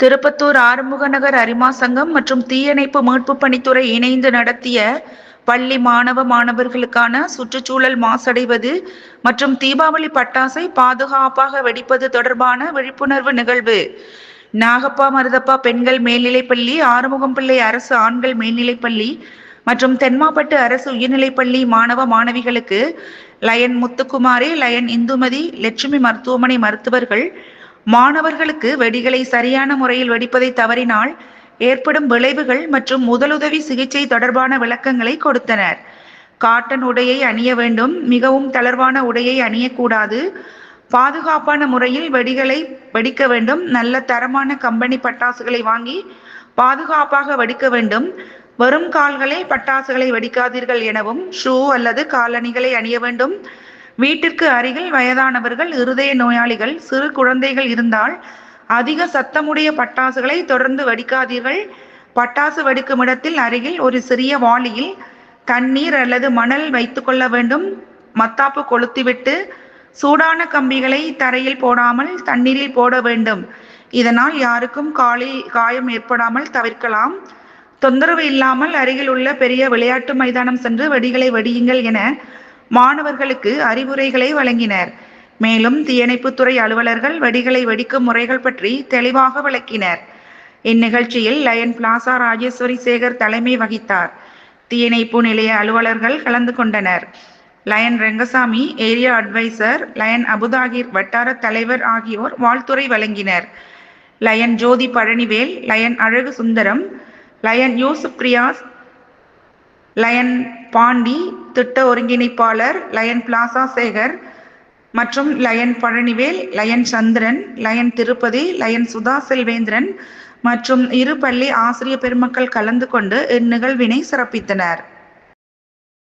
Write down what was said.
திருப்பத்தூர் ஆறுமுகநகர் அரிமா சங்கம் மற்றும் தீயணைப்பு மீட்பு பணித்துறை இணைந்து நடத்திய பள்ளி மாணவ மாணவர்களுக்கான சுற்றுச்சூழல் மாசடைவது மற்றும் தீபாவளி பட்டாசை பாதுகாப்பாக வெடிப்பது தொடர்பான விழிப்புணர்வு நிகழ்வு. நாகப்பா மருதப்பா பெண்கள் மேல்நிலைப்பள்ளி ஆறுமுகம்பிள்ளை அரசு ஆண்கள் மேல்நிலைப்பள்ளி மற்றும் தென்மாப்பட்டு அரசு உயர்நிலைப்பள்ளி மாணவ மாணவிகளுக்கு லயன் முத்துக்குமாரி லயன் இந்துமதி லட்சுமி மருத்துவமனை மருத்துவர்கள். மாணவர்களுக்கு வெடிகளை சரியான முறையில் வெடிப்பதை தவறினால் ஏற்படும் விளைவுகள் மற்றும் முதலுதவி சிகிச்சை தொடர்பான விளக்கங்களை கொடுத்தனர். காட்டன் உடையை அணிய வேண்டும். மிகவும் தளர்வான உடையை அணியக்கூடாது. பாதுகாப்பான முறையில் வெடிகளை வெடிக்க வேண்டும். நல்ல தரமான கம்பெனி பட்டாசுகளை வாங்கி பாதுகாப்பாக வெடிக்க வேண்டும். வரும் கால்களில் பட்டாசுகளை வெடிக்காதீர்கள் எனவும் ஷூ அல்லது காலணிகளை அணிய வேண்டும். வீட்டிற்கு அருகில் வயதானவர்கள் இருதய நோயாளிகள் சிறு குழந்தைகள் இருந்தால் அதிக சத்தமுடைய பட்டாசுகளை தொடர்ந்து வெடிக்காதீர்கள். பட்டாசு வெடிக்கும் இடத்தில் அருகில் ஒரு சிறிய வாளியில் தண்ணீர் அல்லது மணல் வைத்துக்கொள்ள வேண்டும். மத்தாப்பு கொளுத்திவிட்டு சூடான கம்பிகளை தரையில் போடாமல் தண்ணீரில் போட வேண்டும். இதனால் யாருக்கும் காலில் காயம் ஏற்படாமல் தவிர்க்கலாம். தொந்தரவு இல்லாமல் அருகில் உள்ள பெரிய விளையாட்டு மைதானம் சென்று வெடிகளை வெடியுங்கள் என மாணவர்களுக்கு அறிவுரைகளை வழங்கினர். மேலும் தீயணைப்புத்துறை அலுவலர்கள் வெடிகளை வெடிக்கும் முறைகள் பற்றி தெளிவாக விளக்கினர். இந்நிகழ்ச்சியில் லயன் பிளாசா ராஜேஸ்வரி சேகர் தலைமை வகித்தார். தீயணைப்பு நிலைய அலுவலர்கள் கலந்து கொண்டனர். Lion Rengasamy area advisor lion Abuthahir வட்டார தலைவர் ஆகியோர் வாழ்த்துரை வழங்கினர். Line Jothi Palanivel lion Azhagu Sundaram lion Yusuf Priyas lion Pandi திட்ட ஒருங்கிணைப்பாளர் லயன் பிளாசா சேகர் மற்றும் lion Palanivel lion Chandran lion Tirupathi lion Sudha Selvendran மற்றும் இரு பள்ளி ஆசிரிய பெருமக்கள் கலந்து கொண்டு இந்நிகழ்வினை சிறப்பித்தனர்.